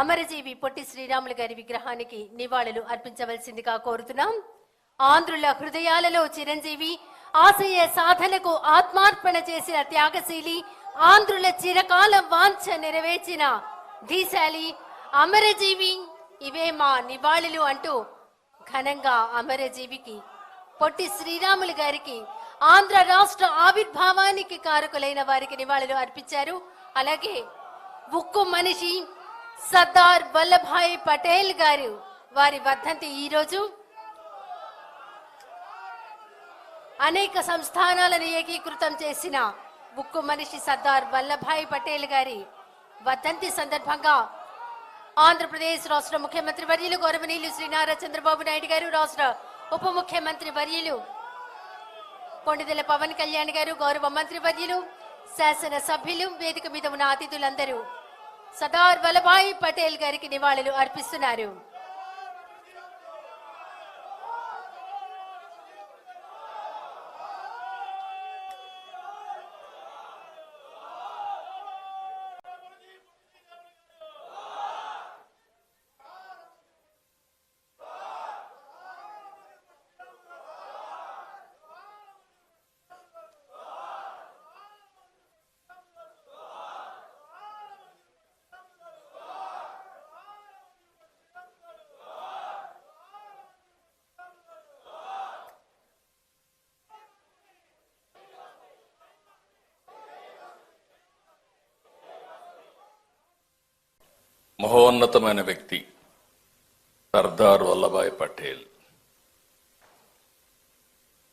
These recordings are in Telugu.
అమరజీవి పొట్టి శ్రీరాములు గారి విగ్రహానికి నివాళులు అర్పించవలసిందిగా కోరుతున్నాం. ఆంధ్రుల హృదయాలలో చిరంజీవి ఆశయ సాధనకు ఆత్మార్పణ చేసిన త్యాగశీలి ఆంధ్రుల చిరకాల వాంఛ నెరవేర్చిన ధీశాలి అమరజీవి ఇవే మా నివాళులు అంటూ ఘనంగా అమరజీవికి పొట్టి శ్రీరాములు గారికి ఆంధ్ర రాష్ట్ర ఆవిర్భావానికి కారకులైన వారికి నివాళులు అర్పించారు. అలాగే ఉక్కు మనిషి సర్దార్ వల్లభాయ్ పటేల్ గారు వారి వర్ధంతి ఈ రోజు అనేక సంస్థానాలను ఏకీకృతం చేసిన ఉక్కు మనిషి సర్దార్ వల్లభాయ్ పటేల్ గారి వర్ధంతి సందర్భంగా ఆంధ్రప్రదేశ్ రాష్ట్ర ముఖ్యమంత్రి వర్యులు గౌరవనీయులు శ్రీ నారా చంద్రబాబు నాయుడు గారు రాష్ట్ర ఉప ముఖ్యమంత్రి వర్యులు కొండదెల పవన్ కళ్యాణ్ గారు గౌరవ మంత్రి వర్యులు శాసన సభ్యులు వేదిక మీద ఉన్న అతిథులందరూ సర్దార్ వల్లభాయ్ పటేల్ గారికి నివాళులు అర్పిస్తున్నారు. మహోన్నతమైన వ్యక్తి సర్దార్ వల్లభాయ్ పటేల్.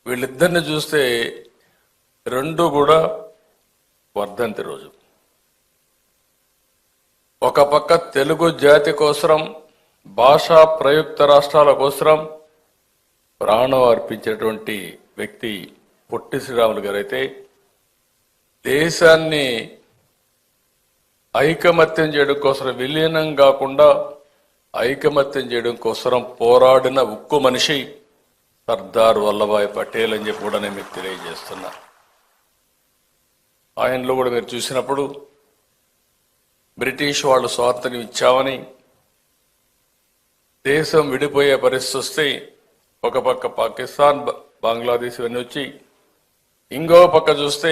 వీళ్ళిద్దరిని చూస్తే రెండు కూడా వర్ధంతి రోజు. ఒక పక్క తెలుగు జాతి కోసరం భాషా ప్రయుక్త రాష్ట్రాల కోసరం ప్రాణం అర్పించేటువంటి వ్యక్తి పొట్టి శ్రీరాములు గారైతే దేశాన్ని ఐకమత్యం చేయడం కోసం విలీనం కాకుండా ఐకమత్యం చేయడం కోసం పోరాడిన ఉక్కు మనిషి సర్దార్ వల్లభాయ్ పటేల్ అని చెప్పి కూడా నేను మీకు తెలియజేస్తున్నా. ఆయనలో కూడా మీరు చూసినప్పుడు బ్రిటిష్ వాళ్ళు స్వాతంత్ర్యం ఇచ్చామని దేశం విడిపోయే పరిస్థితి వస్తే ఒక పక్క పాకిస్తాన్ బంగ్లాదేశ్ ఇవన్నీ వచ్చి ఇంకో పక్క చూస్తే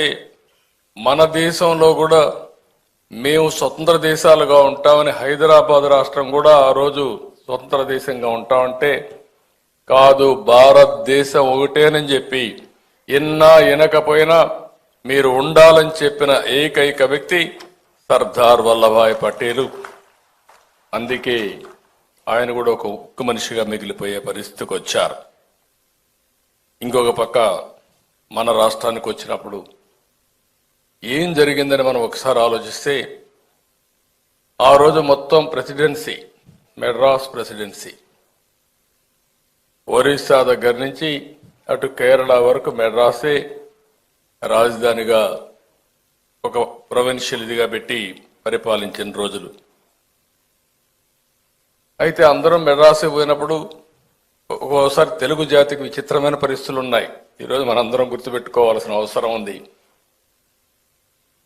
మన దేశంలో కూడా మేము స్వతంత్ర దేశాలుగా ఉంటామని హైదరాబాద్ రాష్ట్రం కూడా ఆ రోజు స్వతంత్ర దేశంగా ఉంటామంటే కాదు భారతదేశం ఒకటేనని చెప్పి ఎన్నా ఎనకపోయినా మీరు ఉండాలని చెప్పిన ఏకైక వ్యక్తి సర్దార్ వల్లభాయ్ పటేలు. అందుకే ఆయన కూడా ఒక ఉక్కు మనిషిగా మిగిలిపోయే పరిస్థితికి వచ్చారు. ఇంకొక పక్క మన రాష్ట్రానికి వచ్చినప్పుడు ఏం జరిగిందని మనం ఒకసారి ఆలోచిస్తే ఆ రోజు మొత్తం ప్రెసిడెన్సీ మెడ్రాస్ ప్రెసిడెన్సీ ఒరిస్సా దగ్గర నుంచి అటు కేరళ వరకు మెడ్రాసే రాజధానిగా ఒక ప్రొవిన్షియల్ ఇదిగా పెట్టి పరిపాలించిన రోజులు. అయితే అందరం మెడ్రాసే పోయినప్పుడు ఒక్కోసారి తెలుగు జాతికి విచిత్రమైన పరిస్థితులు ఉన్నాయి. ఈరోజు మనందరం గుర్తుపెట్టుకోవాల్సిన అవసరం ఉంది.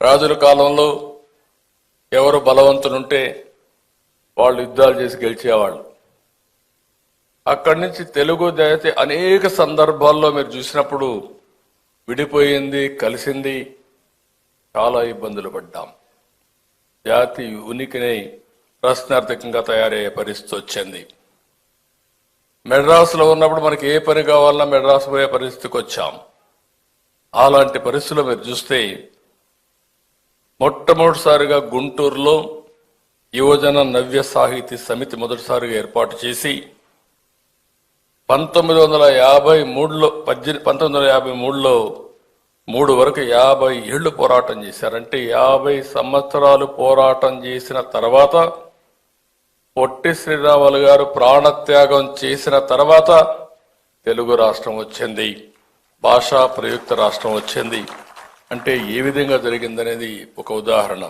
రాజుల కాలంలో ఎవరు బలవంతులుంటే వాళ్ళు యుద్ధాలు చేసి గెలిచేవాళ్ళు. అక్కడి నుంచి తెలుగు జాతి అనేక సందర్భాల్లో మీరు చూసినప్పుడు విడిపోయింది కలిసింది చాలా ఇబ్బందులు పడ్డాం. జాతి ఉనికిని ప్రశ్నార్థకంగా తయారయ్యే పరిస్థితి వచ్చింది. మెడ్రాస్లో ఉన్నప్పుడు మనకి ఏ పని కావాలన్నా మెడ్రాస్ పోయే పరిస్థితికి వచ్చాం. అలాంటి పరిస్థితులు మీరు చూస్తే మొట్టమొదటిసారిగా గుంటూరులో యువజన నవ్య సాహితీ సమితి మొదటిసారిగా ఏర్పాటు చేసి పంతొమ్మిది వందల యాభై మూడులో పద్దెనిమిది పంతొమ్మిది వందల యాభై మూడులో మూడు వరకు యాభై ఏళ్ళు పోరాటం చేశారంటే యాభై సంవత్సరాలు పోరాటం చేసిన తర్వాత పొట్టి శ్రీరాములు గారు ప్రాణత్యాగం చేసిన తర్వాత తెలుగు రాష్ట్రం వచ్చింది. భాషా ప్రయుక్త రాష్ట్రం వచ్చింది. అంటే ఏ విధంగా జరిగిందనేది ఒక ఉదాహరణ.